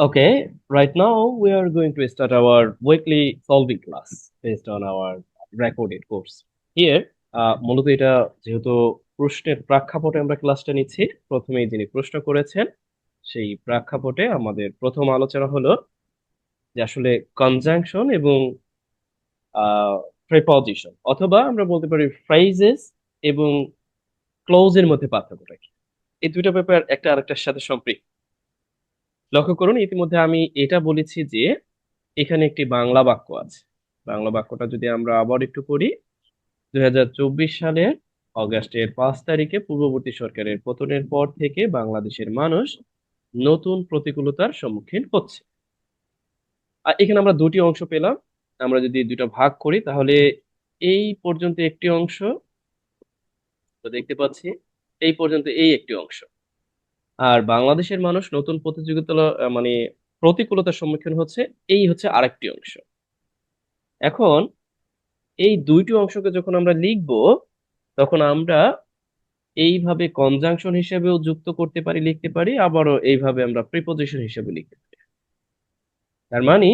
Okay, right now we are going to start our weekly solving class based on our recorded course. Here, uh, মূলত এটা যেহেতু প্রশ্নের প্রেক্ষাপটে আমরা ক্লাসটা নিচ্ছি প্রথমেই যিনি প্রশ্ন করেছেন সেই প্রেক্ষাপটে আমাদের প্রথম আলোচনা হলো যে আসলে কনজাংশন এবং প্রিপজিশন অথবা আমরা বলতে পারি ফ্রেজেস এবং ক্লোজের মধ্যে পার্থক্যটা কি এই দুইটা ব্যাপার একটা আরেকটার সাথে সম্পৃক্ত লক্ষ্য করুন, ইতিমধ্যে আমি এটা বলেছি যে এখানে একটি বাংলা বাক্য আছে। বাংলা বাক্যটা যদি আমরা আবার একটু পড়ি, দুই সালের অগাস্টের পাঁচ তারিখে পূর্ববর্তী সরকারের পতনের পর থেকে বাংলাদেশের মানুষ নতুন প্রতিকূলতার সম্মুখীন হচ্ছে। আর এখানে আমরা দুটি অংশ পেলাম। আমরা যদি দুটো ভাগ করি, তাহলে এই পর্যন্ত একটি অংশ, তো দেখতে পাচ্ছি, এই পর্যন্ত এই একটি অংশ। আর বাংলাদেশের মানুষ নতুন প্রতিযোগিতা মানে প্রতিকূলতার সম্মুখীন হচ্ছে, এই হচ্ছে আরেকটি অংশ। এখন এই দুইটি অংশকে যখন আমরা লিখব, তখন আমরা এইভাবে কনজাংশন হিসেবেও যুক্ত করতে পারি, লিখতে পারি, আবারও এইভাবে আমরা প্রিপোজিশন হিসেবে লিখতে পারি। তার মানে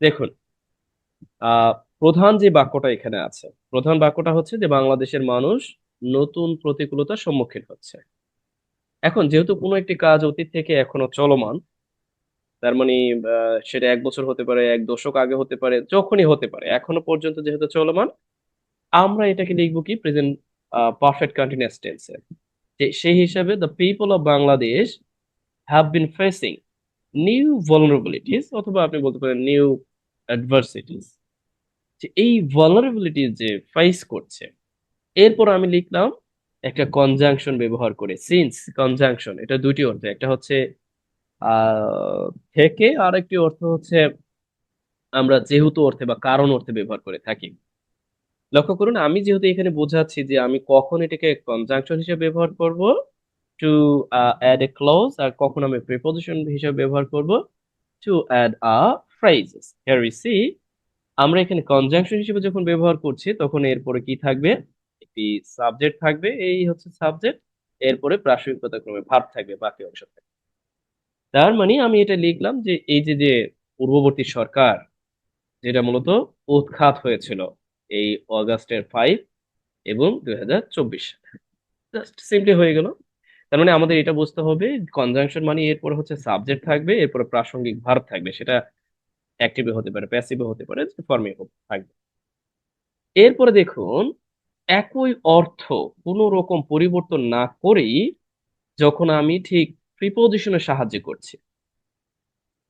দেখুন প্রধান যে বাক্যটা এখানে আছে, প্রধান বাক্যটা হচ্ছে যে বাংলাদেশের মানুষ নতুন প্রতিকূলতার সম্মুখীন হচ্ছে। এখন যেহেতু কোনো একটি কাজ অতীত থেকে এখনও চলমান, তার মানে সেটা এক বছর হতে পারে, এক দশক আগে হতে পারে, যখনই হতে পারে, এখনও পর্যন্ত যেহেতু চলমান, আমরা এটাকে লিখব কি প্রেজেন্ট পারফেক্ট কন্টিনিউয়াস টেন্সে সেই হিসাবে the people of Bangladesh have been facing new vulnerabilities অথবা আপনি বলতে পারেন নিউ অ্যাডভার্সিটিস যে এই ভালনারেবিলিটিস যে ফেস করছে, এরপর আমি লিখলাম একটা কনজাংশন ব্যবহার করে সিন্স কনজাংশন এটা দুটি অর্থ, একটা হচ্ছে থেকে আর একটি অর্থ হচ্ছে, আমরা যেহেতু অর্থে বা কারণ অর্থে ব্যবহার করে থাকি। লক্ষ্য করুন, আমি যেহেতু এখানে বোঝাচ্ছি যে আমি কখন এটাকে কনজাংশন হিসেবে ব্যবহার করব টু অ্যাড এ ক্লোজ আর কখন আমি প্রিপোজিশন হিসেবে ব্যবহার করব to add a phrases here see আমরা এখানে কনজাংশন হিসেবে যখন ব্যবহার করছি, তখন এরপরে কি থাকবে? একটি সাবজেক্ট থাকবে, এই হচ্ছে সাবজেক্ট এরপরে প্রাসঙ্গিকতা ক্রমে ভাব থাকবে বাকি অংশ থাকবে। তার মানে আমি এটা লিখলাম যে এই যে যে পূর্ববর্তী সরকার যেটা মূলত উৎখাত হয়েছিল এই অগাস্টের ফাইভ এবং দুই হাজার চব্বিশ জাস্ট সিম্পলি হয়ে গেল। তার মানে আমাদের এটা বুঝতে হবে কনজাংশন মানে এরপরে হচ্ছে সাবজেক্ট থাকবে, এরপরে প্রাসঙ্গিক ভার্ব থাকবে, সেটা অ্যাক্টিভে হতে পারে প্যাসিভে হতে পারে ফর্মে থাকবে। এরপরে দেখুন একই অর্থ কোনো রকম পরিবর্তন না করেই যখন আমি ঠিক প্রিপোজিশনের সাহায্যে করছি।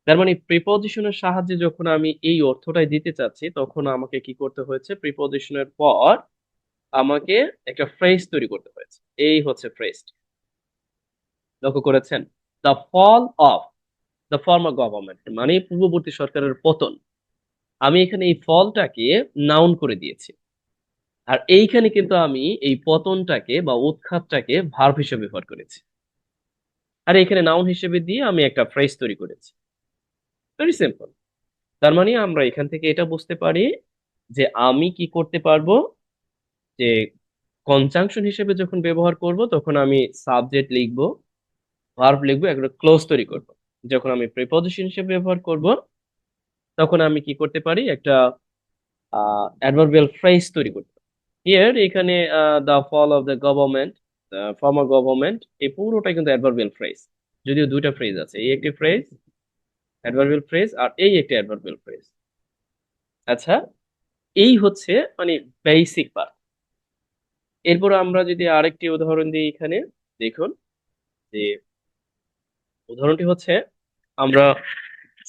তার মানে প্রিপোজিশনের সাহায্যে যখন আমি এই অর্থটাই দিতে চাচ্ছি, তখন আমাকে কি করতে হয়েছে? প্রিপোজিশনের পর আমাকে একটা ফ্রেজ তৈরি করতে হয়েছে। এই হচ্ছে ফ্রেজটি লক্ষ্য করেছেন? The fall of the former government মানে পূর্ববর্তী সরকারের পতন। আমি এখানে এই ফলটাকে নাউন করে দিয়েছি। আর এইখানে কিন্তু আমি এই পতনটাকে বা উৎখাতটাকে ভার্ব হিসেবে ব্যবহার করেছি। আর এখানে নাউন হিসেবে দিয়ে আমি একটা ফ্রেজ তৈরি করেছি। ভেরি সিম্পল তার মানে আমরা এখান থেকে এটা বুঝতে পারি যে আমি কি করতে পারব? যে কনজাংশন হিসেবে যখন ব্যবহার করব, তখন আমি সাবজেক্ট লিখব ভার্ব লিখব একটা ক্লোজ তৈরি করব। যখন আমি প্রিপোজিশন হিসেবে ব্যবহার করব, তখন আমি কি করতে পারি? একটা অ্যাডভার্বিয়াল ফ্রেজ তৈরি করতে হিয়ার এখানে the fall of the government former government এই পুরোটাই কিন্তু অ্যাডভার্বিয়াল ফ্রেজ যদিও দুইটা ফ্রেজ আছে, এই একটি ফ্রেজ অ্যাডভার্বিয়াল ফ্রেজ আর এই একটি অ্যাডভার্বিয়াল ফ্রেজ আচ্ছা এই হচ্ছে মানে বেসিক পার্ট এরপর আমরা যদি আরেকটি উদাহরণ দিই এখানে, দেখুন, যে উদাহরণটি হচ্ছে, আমরা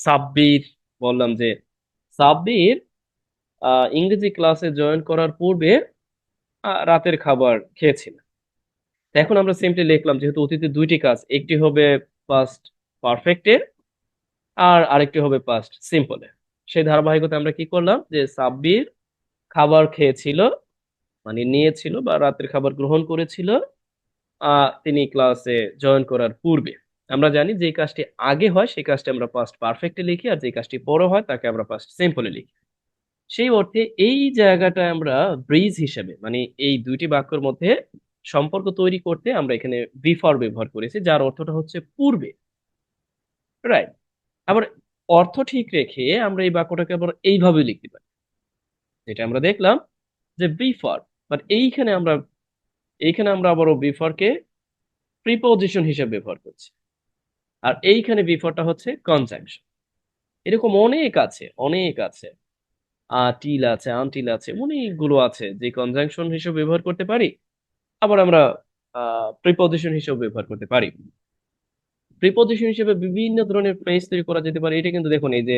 সাব্বির বললাম যে, সাব্বির ইংরেজি ক্লাসে জয়েন করার পূর্বে রাতের খাবার খেয়েছিলেন এখন আমরা সিম্পলি লিখলাম যেহেতু অতীতে দুইটি কাজ, একটি হবে পাস্ট পারফেক্টের আর আরেকটি হবে পাস্ট সিম্পলে সেই ধারাবাহিকতা আমরা কি করলাম? যে সাব্বির খাবার খেয়েছিল মানে নিয়েছিল বা রাতের খাবার গ্রহণ করেছিল তিনি ক্লাসে জয়েন করার পূর্বে। আমরা জানি যে কাজটি আগে হয়, সেই কাজটি আমরা পাস্ট পারফেক্টে লিখি, আর যে কাজটি পরে হয়, তাকে আমরা পাস্ট সিম্পলে লিখি। সেই অর্থে এই জায়গাটা আমরা ব্রিজ হিসেবে মানে এই দুইটি বাক্যের মধ্যে সম্পর্ক তৈরি করতে আমরা এখানে বিফর ব্যবহার করেছি, যার অর্থটা হচ্ছে পূর্বে। রাইট আবার অর্থ ঠিক রেখে আমরা এই বাক্যটাকে আবার এইভাবে লিখতে পারি। যেটা আমরা দেখলাম যে বিফর বাট এইখানে আমরা এইখানে আমরা আবারও বিফরকে প্রিপোজিশন হিসেবে ব্যবহার করছি। আর এইখানে বিফরটা হচ্ছে কনজাংশন এরকম অনেক আছে অনেক আছে। আটিল আছে আনটিল আছে অনেকগুলো আছে যে কনজাংশন হিসেবে ব্যবহার করতে পারি। আবার আমরা প্রিপোজিশন হিসেবে ব্যবহার করতে পারি। প্রিপোজিশন হিসেবে বিভিন্ন ধরনের ফ্রেজ তৈরি করা যেতে পারে। এটা কিন্তু দেখুন এই যে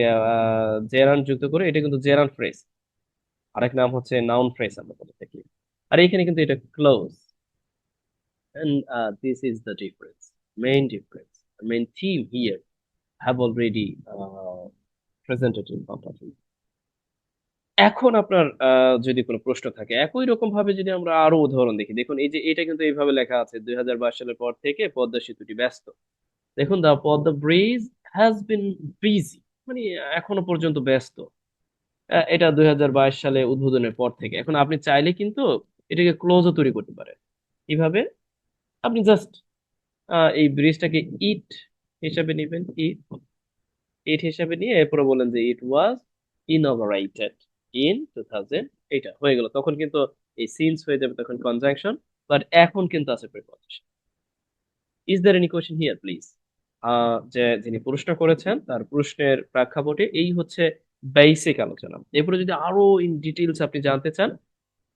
জেরান যুক্ত করে এটা কিন্তু জেরান ফ্রেজ আরেক নাম হচ্ছে নাউন ফ্রেজ আমরা বলে থাকি। আর এখানে কিন্তু এটা clause and uh, this is the difference main difference the main theme here have already এখন আপনার যদি কোনো প্রশ্ন থাকে, একই রকম ভাবে যদি আমরা আরও উদাহরণ দেখি, দেখুন এই যে এটা কিন্তু এইভাবে লেখা আছে, দুই হাজার বাইশ সালের পর থেকে পদ্মা সেতুটি ব্যস্ত। দেখুন the Padma bridge has been busy মানে এখনও পর্যন্ত ব্যস্ত। এটা দুই হাজার বাইশ সালে উদ্বোধনের পর থেকে। এখন আপনি চাইলে কিন্তু এটাকে ক্লোজও তৈরি করতে পারেন। কীভাবে? আপনি জাস্ট এই ব্রিজটাকে ইট হিসাবে নেবেন ইট ইট হিসাবে নিয়ে এরপরে বলেন যে ইট ওয়াজ ইনঅগারেটেড ইন টু এটা হয়ে গেল। তখন কিন্তু এই সিন্স হয়ে যাবে তখন কনজাংশন বাট এখন কিন্তু আছে preposition is there any question here please যে যিনি প্রশ্ন করেছেন, তার প্রশ্নের প্রেক্ষাপটে এই হচ্ছে বেসিক আলোচনা। এরপরে যদি আরও ইন ডিটেইলস আপনি জানতে চান,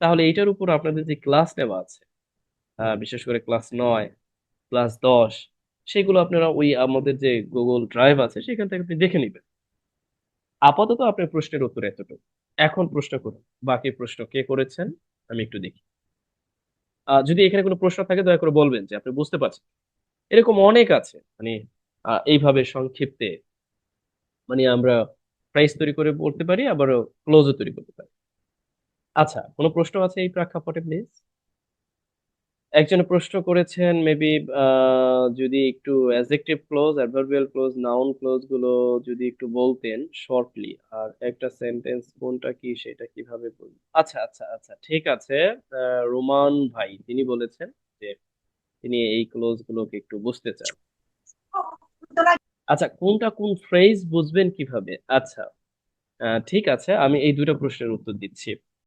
তাহলে এটার উপর আপনাদের যে ক্লাস নেওয়া আছে বিশেষ করে ক্লাস নয় ক্লাস দশ, সেগুলো আপনারা ওই আমাদের যে গুগল ড্রাইভ আছে, সেখান থেকে আপনি দেখে নেবেন। আপাতত আপনার প্রশ্নের উত্তর এতটুকু। এখন প্রশ্ন করুন, বাকি প্রশ্ন কে করেছেন আমি একটু দেখি। যদি এখানে কোনো প্রশ্ন থাকে দয়া করে বলবেন যে আপনি বুঝতে পারছেন। এরকম অনেক আছে মানে এইভাবে সংক্ষিপ্তে মানে আমরা প্রাইস তৈরি করে বলতে পারি আবার ক্লোজও তৈরি করতে পারি। আচ্ছা কোনো প্রশ্ন আছে এই প্রেক্ষাপটে প্লিজ একজন প্রশ্ন করেছেন মেবি যদি একটু adjective clause adverbial clause noun ক্লোজগুলো যদি একটু বলতেন শর্টলি আর একটা সেন্টেন্স কোনটা কি, সেটা কীভাবে বলব আচ্ছা আচ্ছা আচ্ছা ঠিক আছে রোমান ভাই, তিনি বলেছেন যে তিনি এই ক্লোজ গুলোকে একটু বুঝতে চান। আচ্ছা কোনটা কোন ফ্রেজ বুঝবেন কীভাবে? আচ্ছা ঠিক আছে, আমি এই দুটো প্রশ্নের উত্তর দিচ্ছি।